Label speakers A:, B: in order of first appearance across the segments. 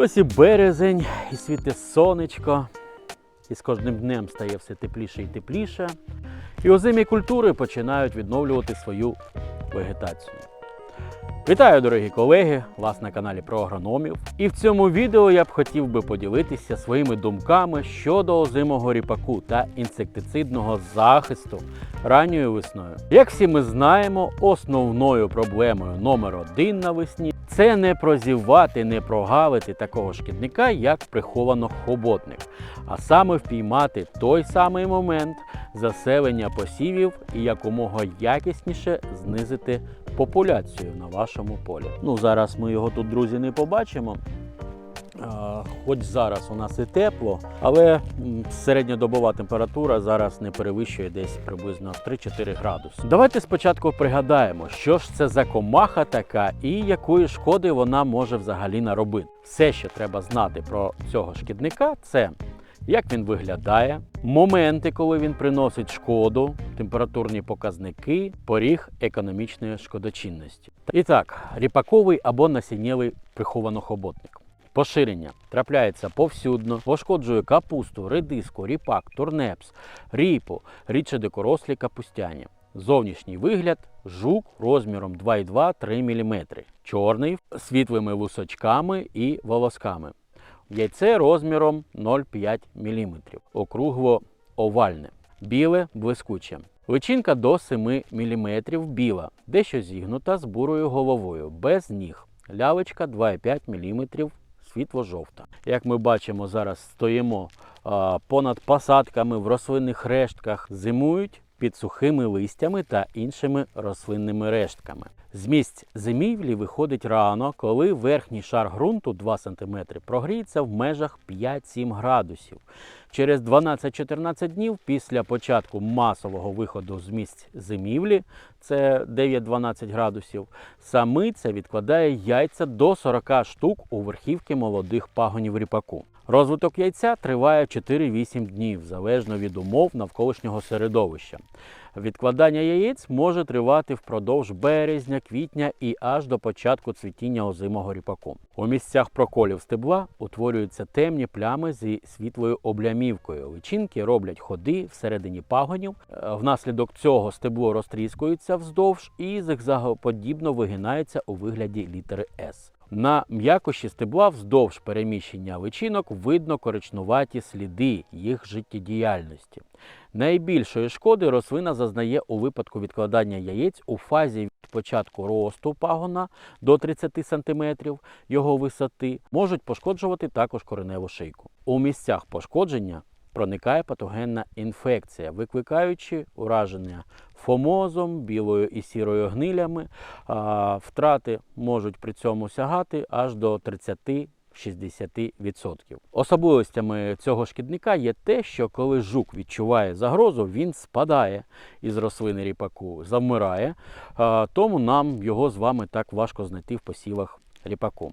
A: Ось і березень, і світить сонечко, і з кожним днем стає все тепліше і тепліше. І озимі культури починають відновлювати свою вегетацію. Вітаю, дорогі колеги! Вас на каналі про агрономів. І в цьому відео я б хотів би поділитися своїми думками щодо озимого ріпаку та інсектицидного захисту ранньою весною. Як всі ми знаємо, основною проблемою номер один навесні це не прозівати, не прогавити такого шкідника, як приховано хоботник, а саме впіймати той самий момент заселення посівів і якомога якісніше знизити популяцію на вашому полі. Ну зараз ми його тут, друзі, не побачимо. Хоч зараз у нас і тепло, але середньодобова температура зараз не перевищує десь приблизно 3-4 градуси. Давайте спочатку пригадаємо, що ж це за комаха така і якої шкоди вона може взагалі наробити. Все, що треба знати про цього шкідника, це як він виглядає, моменти, коли він приносить шкоду, температурні показники, поріг економічної шкодочинності. І так, ріпаковий або насіннєвий прихованохоботник. Поширення трапляється повсюдно, пошкоджує капусту, редиску, ріпак, турнепс, ріпу, рідше дикорослі капустяні. Зовнішній вигляд жук розміром 2,2-3 мм, чорний світлими вусочками і волосками. Яйце розміром 0,5 мм, округло овальне, біле блискуче. Личинка до 7 мм біла, дещо зігнута з бурою головою, без ніг. Лялечка 2,5 мм світло-жовта. Як ми бачимо, зараз стоїмо а, понад посадками в рослинних рештках, зимують під сухими листями та іншими рослинними рештками. З місць зимівлі виходить рано, коли верхній шар ґрунту 2 см прогріється в межах 5-7 градусів. Через 12-14 днів після початку масового виходу з місць зимівлі, це 9-12 градусів, самиця відкладає яйця до 40 штук у верхівки молодих пагонів ріпаку. Розвиток яйця триває 4-8 днів, залежно від умов навколишнього середовища. Відкладання яєць може тривати впродовж березня, квітня і аж до початку цвітіння озимого ріпаку. У місцях проколів стебла утворюються темні плями зі світлою облямівкою. Личинки роблять ходи всередині пагонів. Е, Внаслідок цього стебло розтріскується вздовж і зигзагоподібно вигинається у вигляді літери С. На м'якощі стебла вздовж переміщення личинок видно коричнуваті сліди їх життєдіяльності. Найбільшої шкоди рослина зазнає у випадку відкладання яєць у фазі від початку росту пагона до 30 см його висоти, можуть пошкоджувати також кореневу шийку. У місцях пошкодження проникає патогенна інфекція, викликаючи ураження фомозом, білою і сірою гнилями. Втрати можуть при цьому сягати аж до 30 60%. Особливостями цього шкідника є те, що коли жук відчуває загрозу, він спадає із рослини ріпаку, завмирає, тому нам його з вами так важко знайти в посівах ріпаку.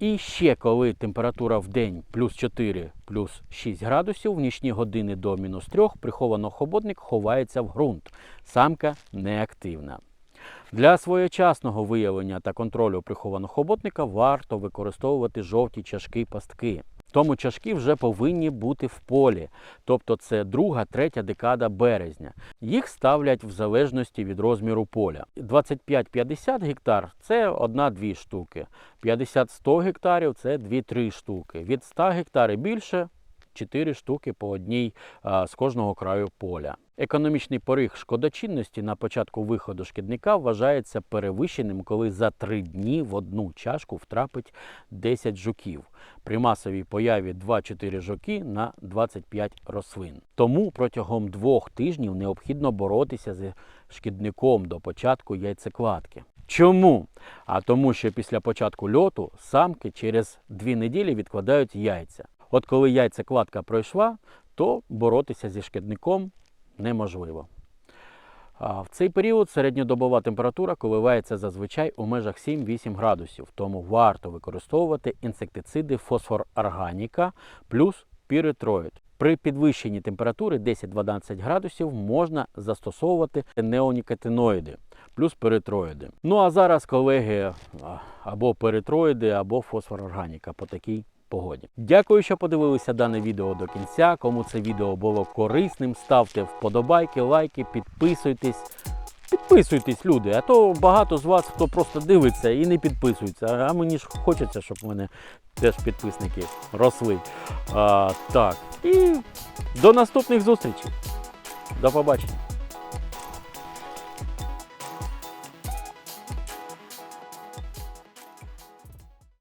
A: І ще коли температура в день плюс 4, плюс 6 градусів, в нічні години до мінус 3, приховано хоботник ховається в ґрунт. Самка неактивна. Для своєчасного виявлення та контролю прихованого хоботника варто використовувати жовті чашки-пастки. Тому чашки вже повинні бути в полі, тобто це друга, третя декада березня. Їх ставлять в залежності від розміру поля. 25-50 гектар це одна-дві штуки. 50-100 гектарів це 2-3 штуки. Від 100 гектарів більше 4 штуки по одній з кожного краю поля. Економічний поріг шкодочинності на початку виходу шкідника вважається перевищеним, коли за 3 дні в одну чашку втрапить 10 жуків. При масовій появі 2-4 жуки на 25 рослин. Тому протягом двох тижнів необхідно боротися з шкідником до початку яйцекладки. Чому? А тому, що після початку льоту самки через 2 неділі відкладають яйця. От коли яйцекладка пройшла, то боротися зі шкідником неможливо. В цей період середньодобова температура коливається зазвичай у межах 7-8 градусів, тому варто використовувати інсектициди фосфор-органіка плюс піретроїд. При підвищенні температури 10-12 градусів можна застосовувати неонікотиноїди плюс перитроїди. Ну а зараз, колеги, або перитроїди, або фосфорорганіка по такій погоді. Дякую, що подивилися дане відео до кінця. Кому це відео було корисним, ставте вподобайки, лайки, підписуйтесь. Підписуйтесь, люди, а то багато з вас хто просто дивиться і не підписується. А мені ж хочеться, щоб в мене теж підписники росли. А, так. І до наступних зустрічей. До побачення.